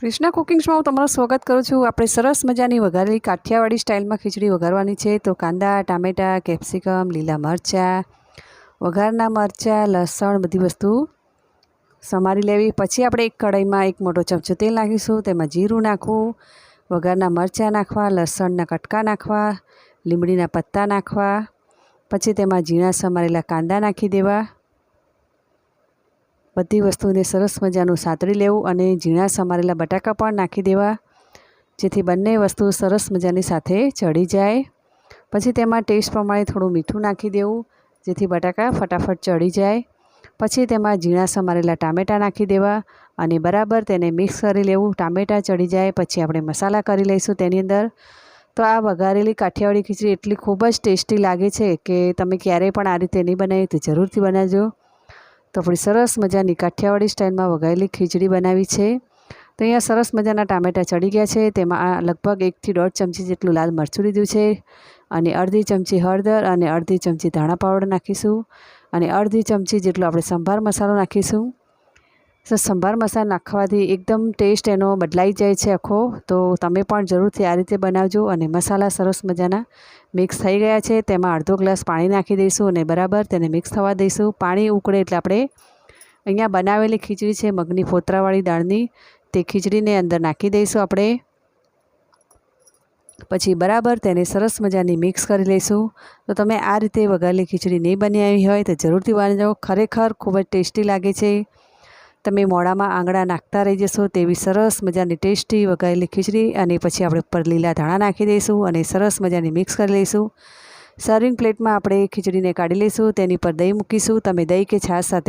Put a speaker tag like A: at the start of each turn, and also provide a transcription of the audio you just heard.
A: Krishna cooking હું તમારું સ્વાગત કરું છું. આપણે સરસ મજાની વઘારેલી કાઠિયાવાડી સ્ટાઇલમાં ખીચડી વઘારવાની છે. તો કાંદા, ટામેટાં, કેપ્સિકમ, લીલા મરચાં, વઘારના મરચાં, લસણ બધી વસ્તુ સમારી લેવી. પછી આપણે એક કઢાઈમાં એક મોટો ચમચો તેલ નાખીશું. તેમાં જીરું નાખવું, વઘારના મરચાં નાખવા, લસણના કટકા નાખવા લીમડીના પત્તા નાખવા. પછી તેમાં ઝીણા સમારેલા કાંદા નાખી દેવા. બધી વસ્તુને સરસ મજાનું સાતળી લેવું અને ઝીણા સમારેલા બટાકા પણ નાખી દેવા, જેથી બંને વસ્તુ સરસ મજાની સાથે ચડી જાય. પછી તેમાં ટેસ્ટ પ્રમાણે થોડું મીઠું નાખી દેવું, જેથી બટાકા ફટાફટ ચડી જાય. પછી તેમાં ઝીણા સમારેલા ટામેટાં નાખી દેવા અને બરાબર તેને મિક્સ કરી લેવું. ટામેટાં ચડી જાય, પછી આપણે મસાલા કરી લઈશું તેની અંદર. તો આ વઘારેલી કાઠિયાવાડી ખીચડી એટલી ખૂબ જ ટેસ્ટી લાગે છે કે તમે ક્યારેય પણ આ રીતે નહીં બનાવી તો જરૂરથી બનાવજો. તો આપણી સરસ મજાની કાઠિયાવાડી સ્ટાઇલમાં વઘારેલી ખીચડી બનાવી છે. તો અહીંયા સરસ મજાના ટામેટાં ચડી ગયા છે. તેમાં આ લગભગ એકથી દોઢ ચમચી જેટલું લાલ મરચું લીધું છે. અને અડધી ચમચી હળદર અને અડધી ચમચી ધાણા પાવડર નાખીશું. અને અડધી ચમચી જેટલો આપણે સંભાર મસાલો નાખીશું. તો સંભાર મસાલા નાખવાથી એકદમ ટેસ્ટ એનો બદલાઈ જાય છે આખો. તો તમે પણ જરૂરથી આ રીતે બનાવજો અને મસાલા સરસ મજાના મિક્સ થઈ ગયા છે. તેમાં અડધો ગ્લાસ પાણી નાખી દઈશું અને બરાબર તેને મિક્સ થવા દઈશું. પાણી ઉકળે એટલે આપણે અહીંયા બનાવેલી ખીચડી છે મગની ફોતરાવાળી દાળની. તે ખીચડીને અંદર નાખી દઈશું આપણે. પછી બરાબર તેને સરસ મજાની મિક્સ કરી લઈશું. તો તમે આ રીતે વઘારેલી ખીચડી નહીં બનાવી હોય તો જરૂરથી બનાવજો. ખરેખર ખૂબ જ ટેસ્ટી લાગે છે. તમે મોડામાં આંગળા નાખતા રહી જશો તેવી સરસ મજાની ટેસ્ટી વઘારેલી ખીચડી અને પછી આપણે ઉપર લીલા ધાણા નાખી દઈશું અને સરસ મજાની મિક્સ કરી લઈશું. સર્વિંગ પ્લેટમાં આપણે ખીચડીને કાઢી લઈશું, તેની પર દહીં મૂકીશું. તમે દહીં કે છાશ સાથે